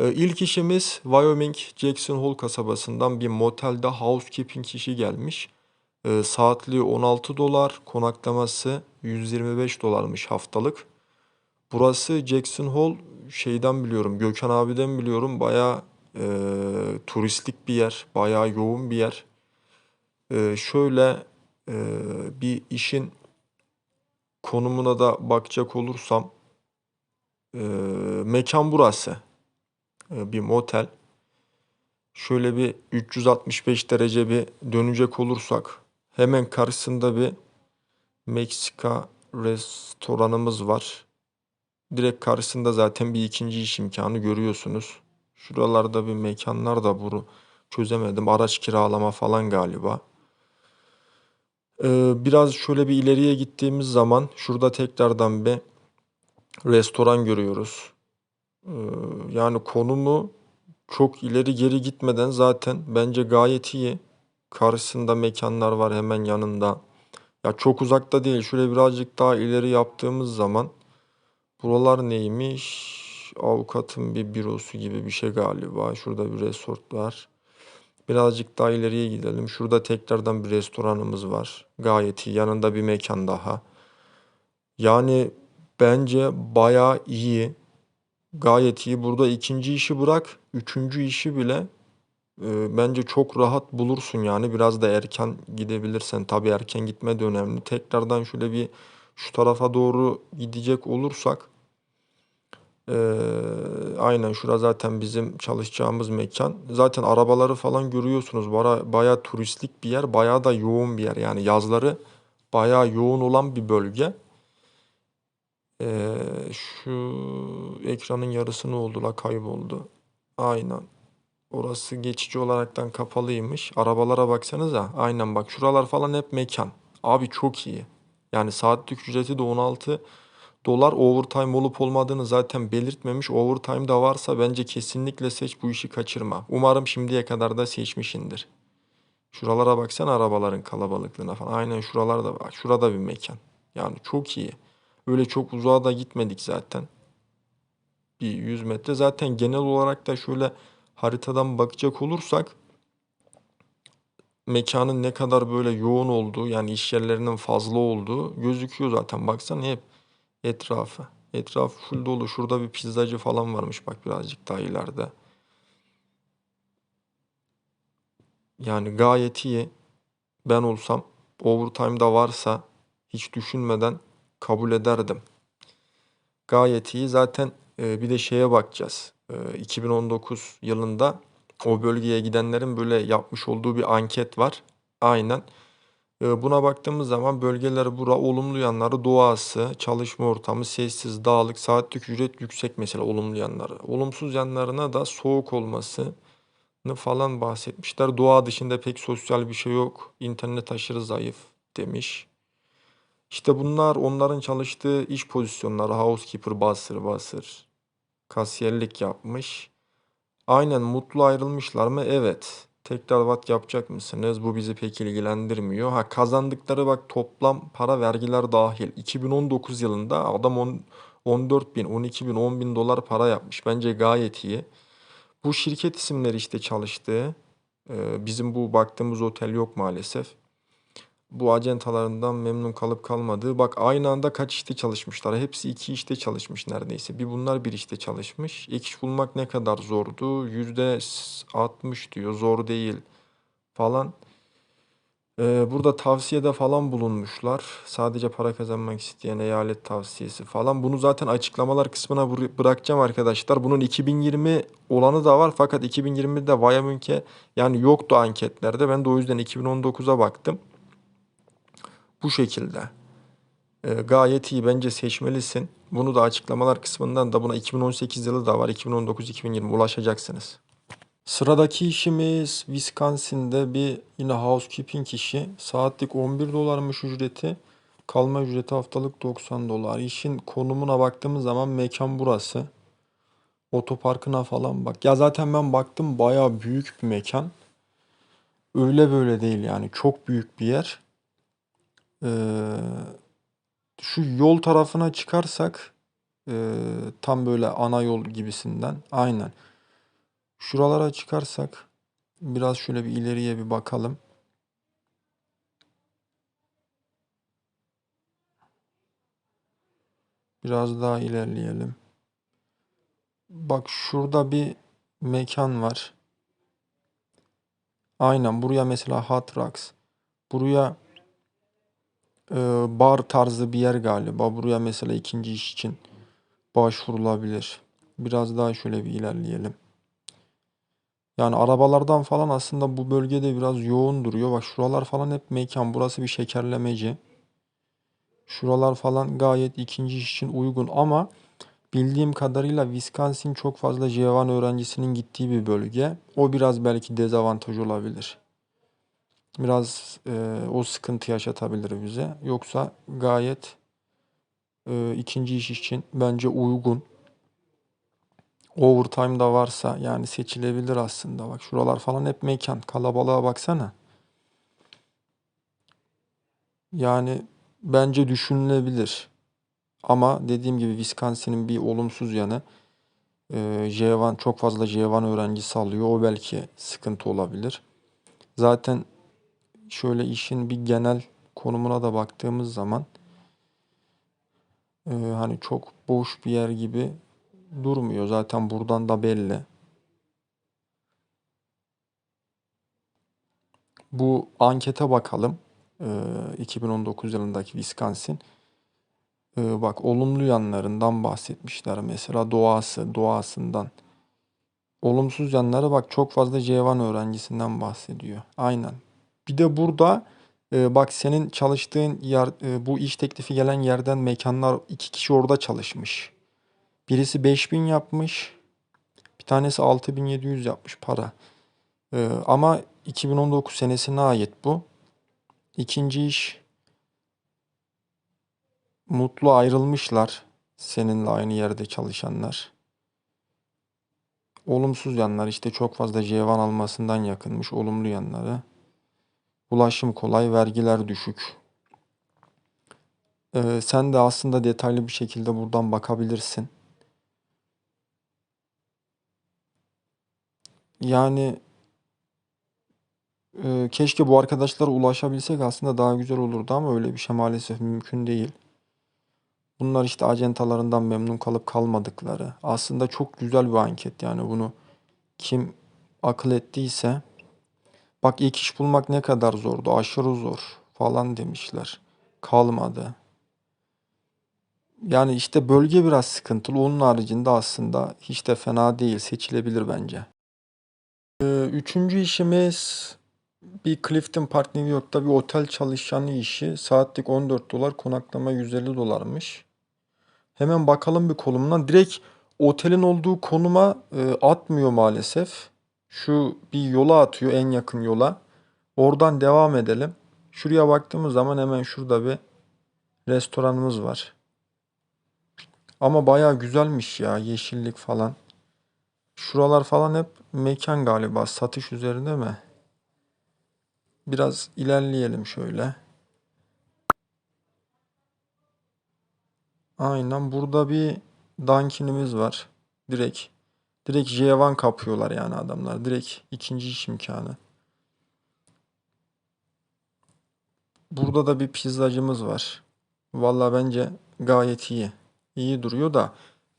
Ee, ilk işimiz Wyoming Jackson Hole kasabasından bir motelde housekeeping işi gelmiş. Ee, saatliği 16 dolar, konaklaması 125 dolarmış haftalık. Burası Jackson Hole şeyden biliyorum, Gökhan abiden biliyorum. Bayağı e, turistlik bir yer, bayağı yoğun bir yer. Ee, şöyle e, bir işin konumuna da bakacak olursam, e, mekan burası. E, bir motel. Şöyle bir 365 derece bir dönecek olursak hemen karşısında bir Meksika restoranımız var. Direkt karşısında zaten bir ikinci iş imkanı görüyorsunuz. Şuralarda bir mekanlar da bunu çözemedim. Araç kiralama falan galiba. Ee, biraz şöyle bir ileriye gittiğimiz zaman şurada tekrardan bir restoran görüyoruz. Ee, yani konumu çok ileri geri gitmeden zaten bence gayet iyi. Karşısında mekanlar var hemen yanında. Ya çok uzakta değil. Şöyle birazcık daha ileri yaptığımız zaman buralar neymiş? Avukatın bir bürosu gibi bir şey galiba. Şurada bir resort var. Birazcık daha ileriye gidelim. Şurada tekrardan bir restoranımız var. Gayet iyi. Yanında bir mekan daha. Yani bence bayağı iyi. Gayet iyi. Burada ikinci işi bırak. Üçüncü işi bile e, bence çok rahat bulursun yani. Biraz da erken gidebilirsen. Tabii erken gitme de önemli. Tekrardan şöyle bir şu tarafa doğru gidecek olursak e, aynen şura zaten bizim çalışacağımız mekan. Zaten arabaları falan görüyorsunuz. Baya, bayağı turistlik bir yer. Bayağı da yoğun bir yer. Yani yazları bayağı yoğun olan bir bölge. Ee, şu ekranın yarısı ne oldu la kayboldu. Aynen. Orası geçici olaraktan kapalıymış. Arabalara baksanıza. Aynen bak şuralar falan hep mekan. Abi çok iyi. Yani saatlik ücreti de 16 dolar overtime olup olmadığını zaten belirtmemiş. Overtime da varsa bence kesinlikle seç bu işi kaçırma. Umarım şimdiye kadar da seçmişindir. Şuralara baksana arabaların kalabalıklığına falan. Aynen şuralarda bak. Şurada bir mekan. Yani çok iyi. Öyle çok uzağa da gitmedik zaten. Bir 100 metre. Zaten genel olarak da şöyle haritadan bakacak olursak mekanın ne kadar böyle yoğun olduğu yani iş yerlerinin fazla olduğu gözüküyor zaten. Baksana hep etrafı. Etraf full dolu. Şurada bir pizzacı falan varmış bak birazcık daha ileride. Yani gayet iyi. Ben olsam overtime'da varsa hiç düşünmeden kabul ederdim. Gayet iyi. Zaten e, bir de şeye bakacağız. E, 2019 yılında o bölgeye gidenlerin böyle yapmış olduğu bir anket var. Aynen. E, buna baktığımız zaman bölgeler bura olumlu yanları doğası, çalışma ortamı, sessiz, dağlık, saatlik ücret yüksek mesela olumlu yanları. Olumsuz yanlarına da soğuk olmasını falan bahsetmişler. Doğa dışında pek sosyal bir şey yok. İnternet aşırı zayıf demiş. İşte bunlar onların çalıştığı iş pozisyonları. Housekeeper, basır, basır. Kasiyerlik yapmış. Aynen mutlu ayrılmışlar mı? Evet. Tekrar vat yapacak mısınız? Bu bizi pek ilgilendirmiyor. Ha kazandıkları bak toplam para vergiler dahil. 2019 yılında adam 10, 14 bin, 12 bin, 10 bin dolar para yapmış. Bence gayet iyi. Bu şirket isimleri işte çalıştığı. Ee, bizim bu baktığımız otel yok maalesef bu acentalarından memnun kalıp kalmadığı. Bak aynı anda kaç işte çalışmışlar. Hepsi iki işte çalışmış neredeyse. Bir bunlar bir işte çalışmış. Ek iş bulmak ne kadar zordu? Yüzde 60 diyor. Zor değil falan. Ee, burada tavsiyede falan bulunmuşlar. Sadece para kazanmak isteyen eyalet tavsiyesi falan. Bunu zaten açıklamalar kısmına bıra- bırakacağım arkadaşlar. Bunun 2020 olanı da var. Fakat 2020'de Wyoming'e yani yoktu anketlerde. Ben de o yüzden 2019'a baktım. Bu şekilde. E, gayet iyi bence seçmelisin. Bunu da açıklamalar kısmından da buna 2018 yılı da var. 2019-2020 ulaşacaksınız. Sıradaki işimiz Wisconsin'de bir yine housekeeping işi. Saatlik 11 dolarmış ücreti. Kalma ücreti haftalık 90 dolar. İşin konumuna baktığımız zaman mekan burası. Otoparkına falan bak. Ya zaten ben baktım bayağı büyük bir mekan. Öyle böyle değil yani. Çok büyük bir yer. Ee, şu yol tarafına çıkarsak e, tam böyle ana yol gibisinden aynen. Şuralara çıkarsak biraz şöyle bir ileriye bir bakalım. Biraz daha ilerleyelim. Bak şurada bir mekan var. Aynen buraya mesela Rocks. Buraya e, bar tarzı bir yer galiba. Buraya mesela ikinci iş için başvurulabilir. Biraz daha şöyle bir ilerleyelim. Yani arabalardan falan aslında bu bölgede biraz yoğun duruyor. Bak şuralar falan hep mekan. Burası bir şekerlemeci. Şuralar falan gayet ikinci iş için uygun ama bildiğim kadarıyla Wisconsin çok fazla J1 öğrencisinin gittiği bir bölge. O biraz belki dezavantaj olabilir. Biraz e, o sıkıntı yaşatabilir bize. Yoksa gayet e, ikinci iş için bence uygun. Overtime da varsa yani seçilebilir aslında. Bak şuralar falan hep mekan. Kalabalığa baksana. Yani bence düşünülebilir. Ama dediğim gibi Wisconsin'in bir olumsuz yanı e, J1 çok fazla J1 öğrencisi alıyor. O belki sıkıntı olabilir. Zaten şöyle işin bir genel konumuna da baktığımız zaman e, hani çok boş bir yer gibi durmuyor. Zaten buradan da belli. Bu ankete bakalım. E, 2019 yılındaki Wisconsin. E, bak olumlu yanlarından bahsetmişler mesela doğası, doğasından. Olumsuz yanları bak çok fazla J1 öğrencisinden bahsediyor. Aynen. Bir de burada e, bak senin çalıştığın yer e, bu iş teklifi gelen yerden mekanlar iki kişi orada çalışmış. Birisi 5000 yapmış. Bir tanesi 6700 yapmış para. E, ama 2019 senesine ait bu. İkinci iş mutlu ayrılmışlar. Seninle aynı yerde çalışanlar. Olumsuz yanlar işte çok fazla J1 almasından yakınmış. Olumlu yanları. Ulaşım kolay, vergiler düşük. Ee, sen de aslında detaylı bir şekilde buradan bakabilirsin. Yani e, keşke bu arkadaşlara ulaşabilsek aslında daha güzel olurdu ama öyle bir şey maalesef mümkün değil. Bunlar işte acentalarından memnun kalıp kalmadıkları. Aslında çok güzel bir anket yani bunu kim akıl ettiyse. Bak ilk iş bulmak ne kadar zordu, aşırı zor falan demişler. Kalmadı. Yani işte bölge biraz sıkıntılı. Onun haricinde aslında hiç de fena değil. Seçilebilir bence. Ee, üçüncü işimiz bir Clifton Park New York'ta bir otel çalışanı işi. Saatlik 14 dolar, konaklama 150 dolarmış. Hemen bakalım bir kolumdan. Direkt otelin olduğu konuma e, atmıyor maalesef. Şu bir yola atıyor en yakın yola. Oradan devam edelim. Şuraya baktığımız zaman hemen şurada bir restoranımız var. Ama bayağı güzelmiş ya yeşillik falan. Şuralar falan hep mekan galiba satış üzerinde mi? Biraz ilerleyelim şöyle. Aynen burada bir Dunkin'imiz var. Direkt. Direkt J1 kapıyorlar yani adamlar. Direkt ikinci iş imkanı. Burada da bir pizzacımız var. Valla bence gayet iyi. İyi duruyor da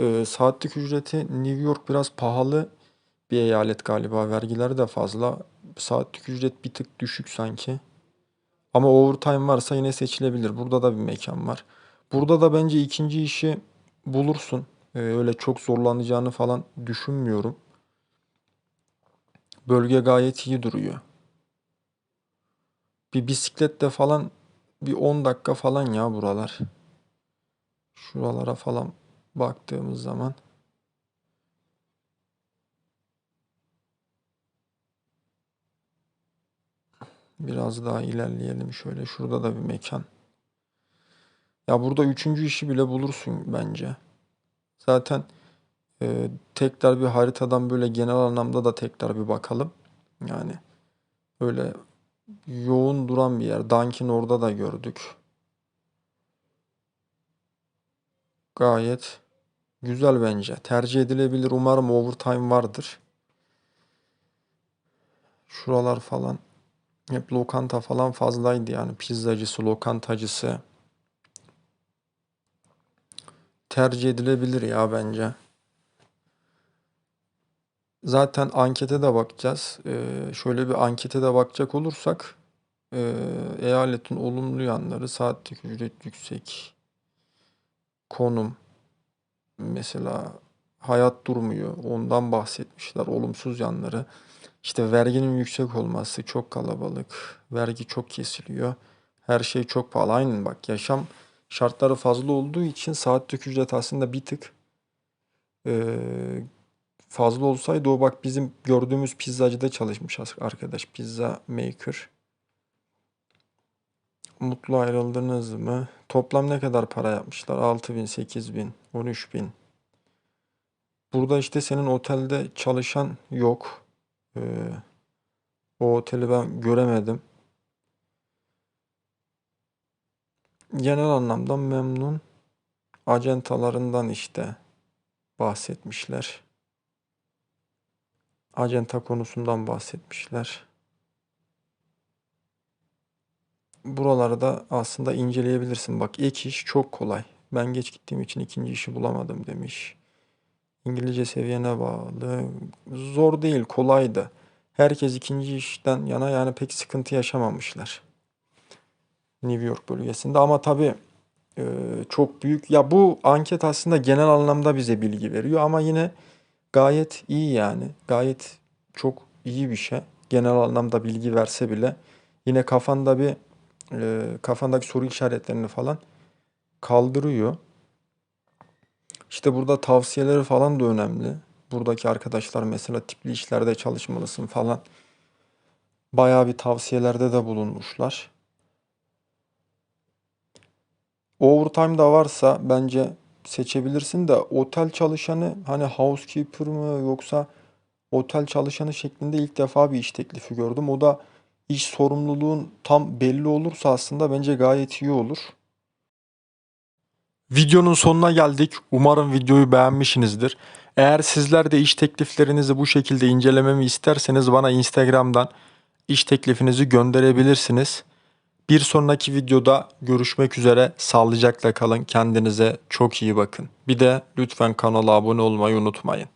e, saatlik ücreti New York biraz pahalı bir eyalet galiba. Vergileri de fazla. Saatlik ücret bir tık düşük sanki. Ama overtime varsa yine seçilebilir. Burada da bir mekan var. Burada da bence ikinci işi bulursun. Ee, öyle çok zorlanacağını falan düşünmüyorum. Bölge gayet iyi duruyor. Bir bisikletle falan bir 10 dakika falan ya buralar. Şuralara falan baktığımız zaman. Biraz daha ilerleyelim şöyle. Şurada da bir mekan. Ya burada üçüncü işi bile bulursun bence. Zaten e, tekrar bir haritadan böyle genel anlamda da tekrar bir bakalım. Yani öyle yoğun duran bir yer. Dunkin orada da gördük. Gayet güzel bence. Tercih edilebilir. Umarım overtime vardır. Şuralar falan hep lokanta falan fazlaydı yani pizzacısı, lokantacısı. Tercih edilebilir ya bence. Zaten ankete de bakacağız. Ee, şöyle bir ankete de bakacak olursak e, eyaletin olumlu yanları saatlik ücret yüksek, konum, mesela hayat durmuyor. Ondan bahsetmişler. Olumsuz yanları. İşte verginin yüksek olması, çok kalabalık, vergi çok kesiliyor. Her şey çok pahalı. Aynen bak yaşam şartları fazla olduğu için saatlik ücret aslında bir tık e, fazla olsaydı o bak bizim gördüğümüz pizzacıda çalışmış arkadaş. Pizza Maker. Mutlu ayrıldınız mı? Toplam ne kadar para yapmışlar? 6000, 8000, 13000. Burada işte senin otelde çalışan yok. Ee, o oteli ben göremedim. Genel anlamda memnun. Acentalarından işte bahsetmişler. Acenta konusundan bahsetmişler. Buraları da aslında inceleyebilirsin. Bak ek iş çok kolay. Ben geç gittiğim için ikinci işi bulamadım demiş. İngilizce seviyene bağlı. Zor değil, kolaydı. Herkes ikinci işten yana yani pek sıkıntı yaşamamışlar. New York bölgesinde ama tabii e, çok büyük. Ya bu anket aslında genel anlamda bize bilgi veriyor ama yine gayet iyi yani. Gayet çok iyi bir şey. Genel anlamda bilgi verse bile yine kafanda bir e, kafandaki soru işaretlerini falan kaldırıyor. İşte burada tavsiyeleri falan da önemli. Buradaki arkadaşlar mesela tipli işlerde çalışmalısın falan. Bayağı bir tavsiyelerde de bulunmuşlar. Overtime da varsa bence seçebilirsin de otel çalışanı hani housekeeper mı yoksa otel çalışanı şeklinde ilk defa bir iş teklifi gördüm. O da iş sorumluluğun tam belli olursa aslında bence gayet iyi olur. Videonun sonuna geldik. Umarım videoyu beğenmişsinizdir. Eğer sizler de iş tekliflerinizi bu şekilde incelememi isterseniz bana Instagram'dan iş teklifinizi gönderebilirsiniz. Bir sonraki videoda görüşmek üzere. Sağlıcakla kalın. Kendinize çok iyi bakın. Bir de lütfen kanala abone olmayı unutmayın.